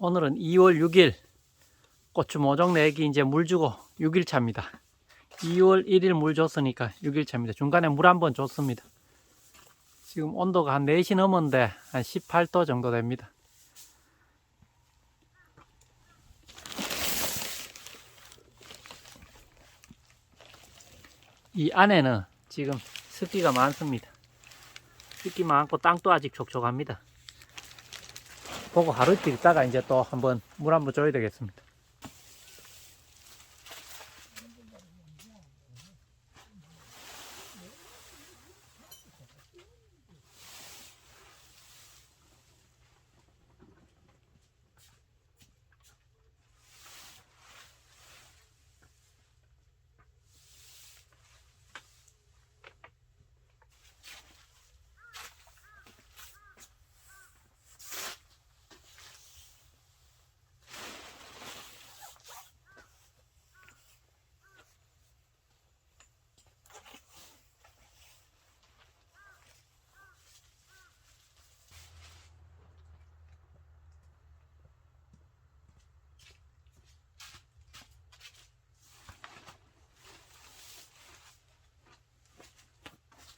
오늘은 2월 6일 고추 모종 내기 이제 물 주고 6일 차입니다. 2월 1일 물 줬으니까 6일 차입니다. 중간에 물 한 번 줬습니다. 지금 온도가 한 4시 넘었는데 한 18도 정도 됩니다. 이 안에는 지금 습기가 많습니다. 습기 많고 땅도 아직 촉촉합니다. 보고 하루 있다가 이제 또 한번 물 한번 줘야 되겠습니다.